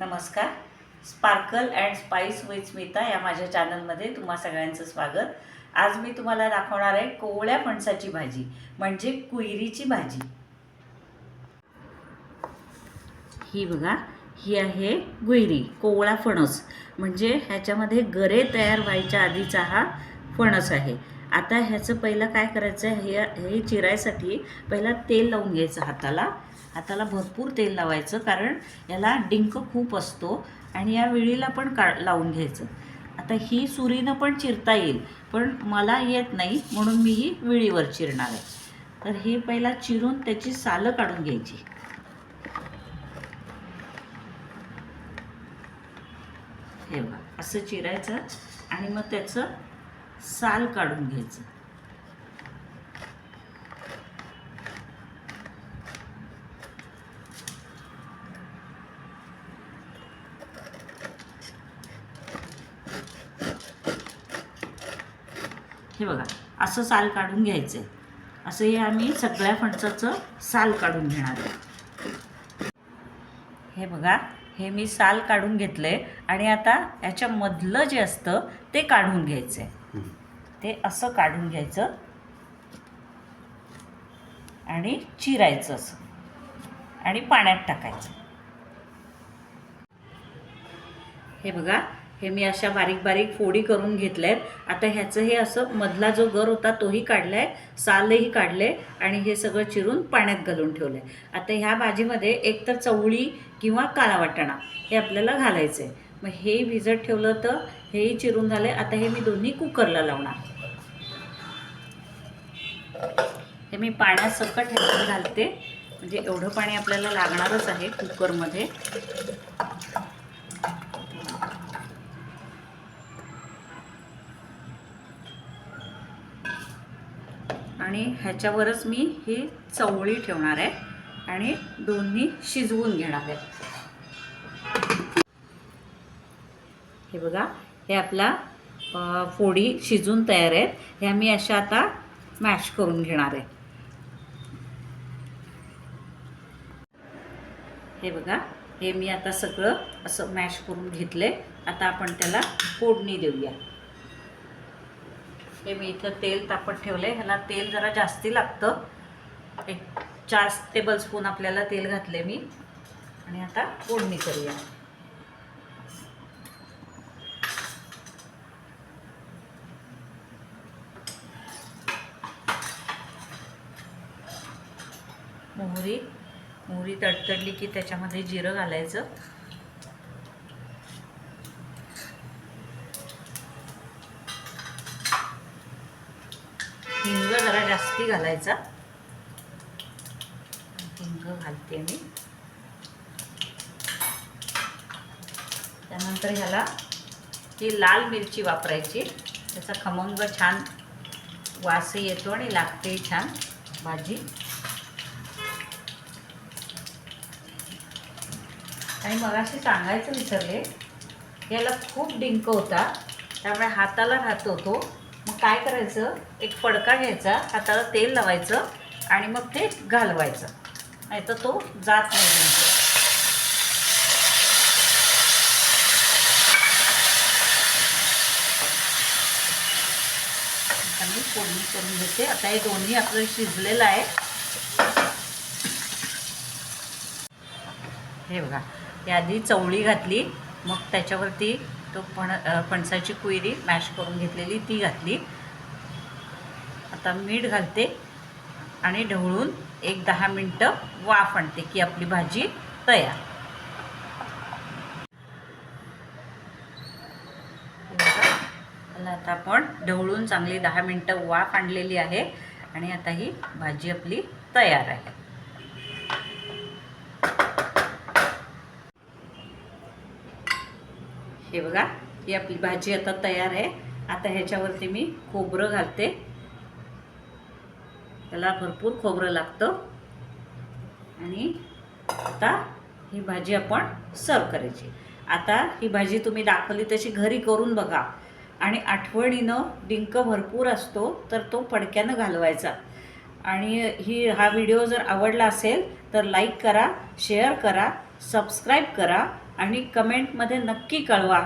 नमस्कार. Sparkle and spice with Smita या माझ्या चॅनलमध्ये तुम्हा सगळ्यांचं स्वागत. आज मी तुम्हाला दाखवणार आहे कोवळ्या फणसाची भाजी म्हणजे कुहिरीची भाजी. ही बघा ही आहे गुहिरी कोवळा फणस. म्हणजे ह्याच्यामध्ये गरे तयार व्हायच्या आधीचा हा फणस आहे. आता ह्याचं पहिलं काय करायचं आहे हे हे चिरायसाठी पहिला तेल लावून घ्यायचं हाताला. हाताला भरपूर तेल लावायचं कारण याला डिंक खूप असतो आणि या विळीला पण का लावून घ्यायचं. आता ही सुरीनं पण चिरता येईल पण मला येत नाही म्हणून मी ही विळीवर चिरणार आहे. तर हे पहिला चिरून त्याची सालं काढून घ्यायची. हे बघा असं चिरायचं आणि मग त्याचं साल काढून घ्यायचं. हे बघा असं साल काढून घ्यायचं आहे असं हे आम्ही सगळ्या फणसाचं साल काढून घेणार आहे. हे बघा हे मी साल काढून घेतलंय आणि आता याच्यामधलं जे असतं ते काढून घ्यायचं आहे ते असं काढून घ्यायचं आणि चिरायचं असं. आणि पाण्यात टाकायचं. हे बघा हे मी अशा बारीक बारीक फोडी करून घेतल्या आहेत आता ह्याचं हे असं मधला जो गर होता तोही काढला आहे सालही काढले आणि हे सगळं चिरून पाण्यात घालून ठेवलं आहे आता ह्या भाजीमध्ये एकतर चवळी किंवा काळा वाटाणा हे आपल्याला घालायचं आहे मग हे भिजत ठेवलं तर हेही चिरून झाले आता हे मी दोन्ही कुकरला लावणार. हे मी पाण्यात सकट ह्याच्यात घालते. म्हणजे एवढं पाणी आपल्याला लागणारच आहे कुकरमध्ये. आणि ह्याच्यावरच मी ही चवळी ठेवणार आहे आणि दोन्ही शिजवून घेणार आहे. हे बघा हे आपला फोडी शिजून तयार आहेत. ह्या मी अशा आता मॅश करून घेणार आहे. हे बघा हे मी आता सगळं असं मॅश करून घेतले. आता आपण त्याला फोडणी देऊया. हे मी इथं तेल तापत ठेवलंय. ह्याला तेल जरा जास्ती लागतं. एक चार टेबलस्पून आपल्याला तेल घातले मी. आणि आता फोडणी करूया. मोहरी. मोहरी तडतडली की त्याच्यामध्ये जिरं घालायचं. हिंग जरा जास्ती घालायचा. हिंग घालते मी. त्यानंतर ह्याला ही लाल मिरची वापरायची. त्याचा खमंग छान वास येतो आणि लागते छान भाजी. आणि मगाशी सांगायचं विसरले. याला खूप डिंक होता. त्यामुळे हाताला राहतो तो. मग काय करायचं? एक फडका घ्यायचा हाताला तेल लावायचं आणि मग ते घालवायचं. नाही तर तो जात नाही डिंक मी फोडणी करून घेते. आता हे दोन्ही आपलं शिजलेलं आहे. हे बघा. आधी चवळी घातली. मग त्याच्यावरती तो फण फणसाची कुयरी मॅश करून घेतलेली ती घातली. आता मीठ घालते आणि ढवळून एक दहा मिनटं वाफ आणते की आपली भाजी तयार. आता आपण ढवळून चांगली दहा मिनटं वाफ आणलेली आहे आणि आता ही भाजी आपली तयार आहे. हे बघा ही आपली भाजी आता तयार आहे. आता ह्याच्यावरती मी खोबरं घालते. त्याला भरपूर खोबरं लागतं. आणि आता ही भाजी आपण सर्व करायची. आता ही भाजी तुम्ही दाखवली तशी घरी करून बघा. आणि आठवणीनं डिंक भरपूर असतो तर तो फडक्यानं घालवायचा. आणि ही हा व्हिडिओ जर आवडला असेल तर लाईक करा शेअर करा सबस्क्राईब करा. आणि कमेंटमध्ये नक्की कळवा.